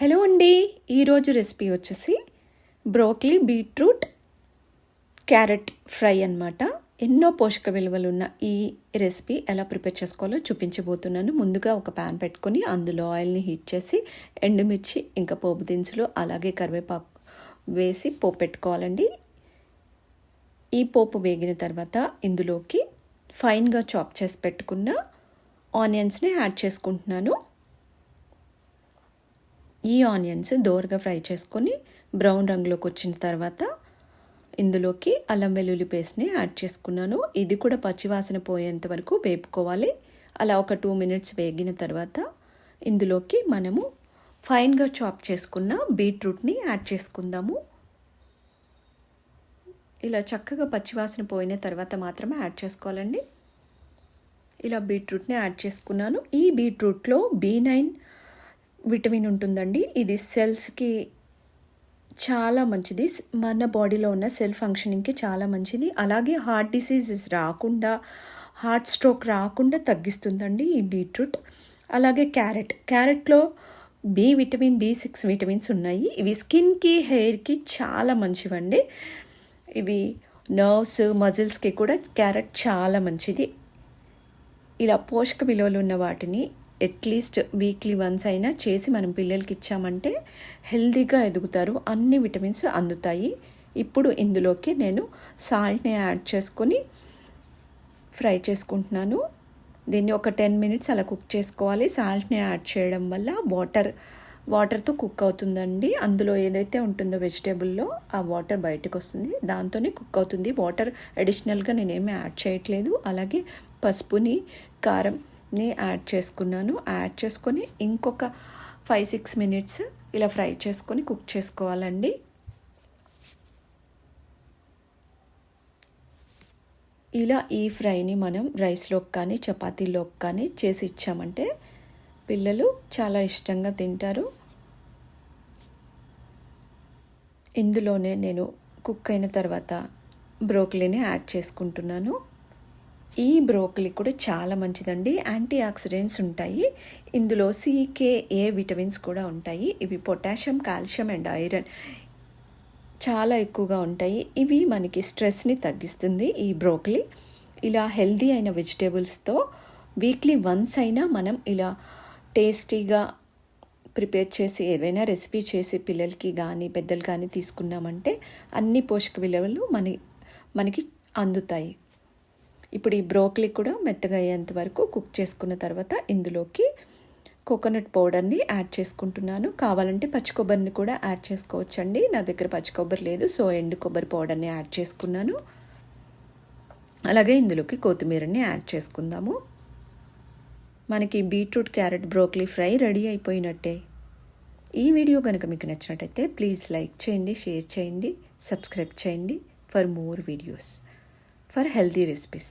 Hello అండి ఈరోజు recipe వచ్చేసి బ్రోక్లీ బీట్రూట్ క్యారెట్ ఫ్రై అన్నమాట. ఎన్నో పోషక విలువలు ఉన్న ఈ రెసిపీ ఎలా ప్రిపేర్ చేసుకోవాలో చూపించబోతున్నాను. ముందుగా ఒక ప్యాన్ పెట్టుకొని అందులో ఆయిల్ని హీట్ చేసి ఎండుమిర్చి ఇంకా పోపు దినుసులు అలాగే కరివేపాకు వేసి పోపు పెట్టుకోవాలండి. ఈ పోపు వేగిన తర్వాత ఇందులోకి ఫైన్గా చాప్ చేసి పెట్టుకున్న ఆనియన్స్ని యాడ్ చేసుకుంటున్నాను. ఈ ఆనియన్స్ దోరగా ఫ్రై చేసుకొని బ్రౌన్ రంగులోకి వచ్చిన తర్వాత ఇందులోకి అల్లం వెల్లుల్లి పేస్ట్ని యాడ్ చేసుకున్నాను. ఇది కూడా పచ్చివాసన పోయేంత వరకు వేపుకోవాలి. అలా ఒక టూ మినిట్స్ వేగిన తర్వాత ఇందులోకి మనము ఫైన్గా చాప్ చేసుకున్న బీట్రూట్ని యాడ్ చేసుకుందాము. ఇలా చక్కగా పచ్చివాసన పోయిన తర్వాత మాత్రమే యాడ్ చేసుకోవాలండి. ఇలా బీట్రూట్ని యాడ్ చేసుకున్నాను. ఈ బీట్రూట్లో బీ నైన్ విటమిన్ ఉంటుందండి. ఇది సెల్స్కి చాలా మంచిది. మన బాడీలో ఉన్న సెల్ ఫంక్షనింగ్కి చాలా మంచిది. అలాగే హార్ట్ డిసీజెస్ రాకుండా హార్ట్ స్ట్రోక్ రాకుండా తగ్గిస్తుందండి ఈ బీట్రూట్. అలాగే carrot. క్యారెట్లో B vitamin B six vitamins ఉన్నాయి. ఇవి స్కిన్కి హెయిర్కి చాలా మంచివండి. ఇవి నర్వ్స్ మజిల్స్కి కూడా క్యారెట్ చాలా మంచిది. ఇలా పోషక విలువలు ఉన్న వాటిని అట్లీస్ట్ వీక్లీ వన్స్ అయినా చేసి మనం పిల్లలకి ఇచ్చామంటే హెల్తీగా ఎదుగుతారు. అన్ని విటమిన్స్ అందుతాయి. ఇప్పుడు ఇందులోకి నేను సాల్ట్ని యాడ్ చేసుకొని ఫ్రై చేసుకుంటున్నాను. దీన్ని ఒక టెన్ మినిట్స్ అలా కుక్ చేసుకోవాలి. సాల్ట్ని యాడ్ చేయడం వల్ల వాటర్ వాటర్తో కుక్ అవుతుందండి. అందులో ఏదైతే ఉంటుందో వెజిటేబుల్లో ఆ వాటర్ బయటకు వస్తుంది. దాంతోనే కుక్ అవుతుంది. వాటర్ అడిషనల్గా నేనేమి యాడ్ చేయట్లేదు. అలాగే పసుపుని కారం ని యాడ్ చేసుకున్నాను. యాడ్ చేసుకొని ఇంకొక ఫైవ్ సిక్స్ మినిట్స్ ఇలా ఫ్రై చేసుకొని కుక్ చేసుకోవాలండి. ఇలా ఈ ఫ్రైని మనం రైస్లోకి కానీ చపాతీలోకి కానీ చేసి ఇచ్చామంటే పిల్లలు చాలా ఇష్టంగా తింటారు. ఇందులోనే నేను కుక్ అయిన తర్వాత బ్రోకలీని యాడ్ చేసుకుంటున్నాను. ఈ బ్రోకలీ కూడా చాలా మంచిదండి. యాంటీ ఆక్సిడెంట్స్ ఉంటాయి. ఇందులో సీకేఏ విటమిన్స్ కూడా ఉంటాయి. ఇవి పొటాషియం కాల్షియం అండ్ ఐరన్ చాలా ఎక్కువగా ఉంటాయి. ఇవి మనకి స్ట్రెస్ని తగ్గిస్తుంది ఈ బ్రోకలీ. ఇలా హెల్దీ అయిన వెజిటేబుల్స్తో వీక్లీ వన్స్ అయినా మనం ఇలా టేస్టీగా ప్రిపేర్ చేసి ఏదైనా రెసిపీ చేసి పిల్లలకి కానీ పెద్దలు కానీ తీసుకున్నామంటే అన్ని పోషక విలువలు మన మనకి అందుతాయి. ఇప్పుడు ఈ బ్రోకలీ కూడా మెత్తగా అయ్యేంత వరకు కుక్ చేసుకున్న తర్వాత ఇందులోకి కోకోనట్ పౌడర్ని యాడ్ చేసుకుంటున్నాను. కావాలంటే పచ్చి కొబ్బరిని కూడా యాడ్ చేసుకోవచ్చండి. నా దగ్గర పచ్చి కొబ్బరి లేదు సో ఎండు కొబ్బరి పౌడర్ని యాడ్ చేసుకున్నాను. అలాగే ఇందులోకి కొత్తిమీరని యాడ్ చేసుకుందాము. మనకి beetroot carrot broccoli fry ready అయిపోయినట్టే. ఈ వీడియో కనుక మీకు నచ్చినట్టయితే ప్లీజ్ లైక్ చేయండి షేర్ చేయండి సబ్స్క్రైబ్ చేయండి for more videos. For healthy recipes.